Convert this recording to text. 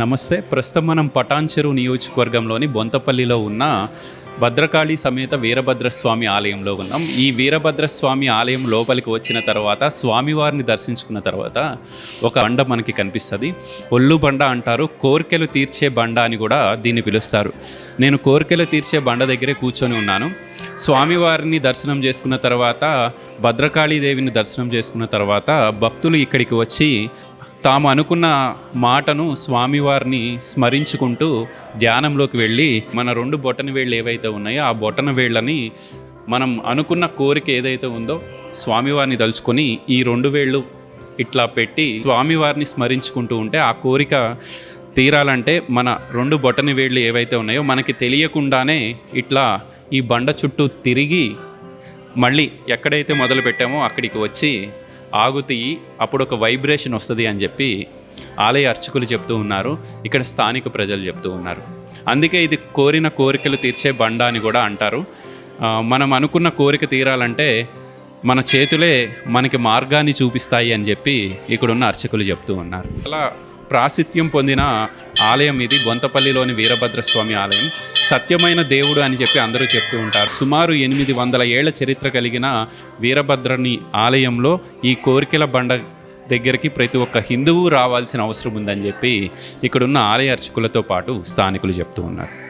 నమస్తే. ప్రస్తుతం మనం పటాన్చెరు నియోజకవర్గంలోని బొంతపల్లిలో ఉన్న భద్రకాళి సమేత వీరభద్రస్వామి ఆలయంలో ఉన్నాం. ఈ వీరభద్రస్వామి ఆలయం లోపలికి వచ్చిన తర్వాత స్వామివారిని దర్శించుకున్న తర్వాత ఒక బండ మనకి కనిపిస్తుంది. ఒళ్ళు బండ అంటారు కోరికలు తీర్చే బండ అని కూడా దీన్ని పిలుస్తారు. నేను కోరికలు తీర్చే బండ దగ్గరే కూర్చొని ఉన్నాను. స్వామివారిని దర్శనం చేసుకున్న తర్వాత భద్రకాళీదేవిని దర్శనం చేసుకున్న తర్వాత భక్తులు ఇక్కడికి వచ్చి తాము అనుకున్న మాటను స్వామివారిని స్మరించుకుంటూ ధ్యానంలోకి వెళ్ళి మన రెండు బొటన వేళ్ళు ఏవైతే ఉన్నాయో ఆ బొటన వేళ్ళని మనం అనుకున్న కోరిక ఏదైతే ఉందో స్వామివారిని తలుచుకొని ఈ రెండు వేళ్ళు ఇట్లా పెట్టి స్వామివారిని స్మరించుకుంటూ ఉంటే ఆ కోరిక తీరాలంటే మన రెండు బొటన వేళ్ళు ఏవైతే ఉన్నాయో మనకి తెలియకుండానే ఇట్లా ఈ బండ చుట్టూ తిరిగి మళ్ళీ ఎక్కడైతే మొదలు పెట్టామో అక్కడికి వచ్చి ఆగుతీయి అప్పుడు ఒక వైబ్రేషన్ వస్తుంది అని చెప్పి ఆలయ అర్చకులు చెప్తూ ఉన్నారు. ఇక్కడ స్థానిక ప్రజలు చెప్తూ ఉన్నారు. అందుకే ఇది కోరిన కోరికలు తీర్చే బండ అని కూడా అంటారు. మనం అనుకున్న కోరిక తీరాలంటే మన చేతులే మనకి మార్గాన్ని చూపిస్తాయి అని చెప్పి ఇక్కడున్న అర్చకులు చెప్తూ ఉన్నారు. అలా ప్రాసిత్యం పొందిన ఆలయం ఇది బొంతపల్లిలోని వీరభద్రస్వామి ఆలయం. సత్యమైన దేవుడు అని చెప్పి అందరూ చెప్తూ ఉంటారు. సుమారు ఎనిమిది వందల ఏళ్ళ చరిత్ర కలిగిన వీరభద్రుని ఆలయంలో ఈ కోరికల బండ దగ్గరికి ప్రతి ఒక్క హిందువు రావాల్సిన అవసరం ఉందని చెప్పి ఇక్కడున్న ఆలయ అర్చకులతో పాటు స్థానికులు చెప్తూ ఉన్నారు.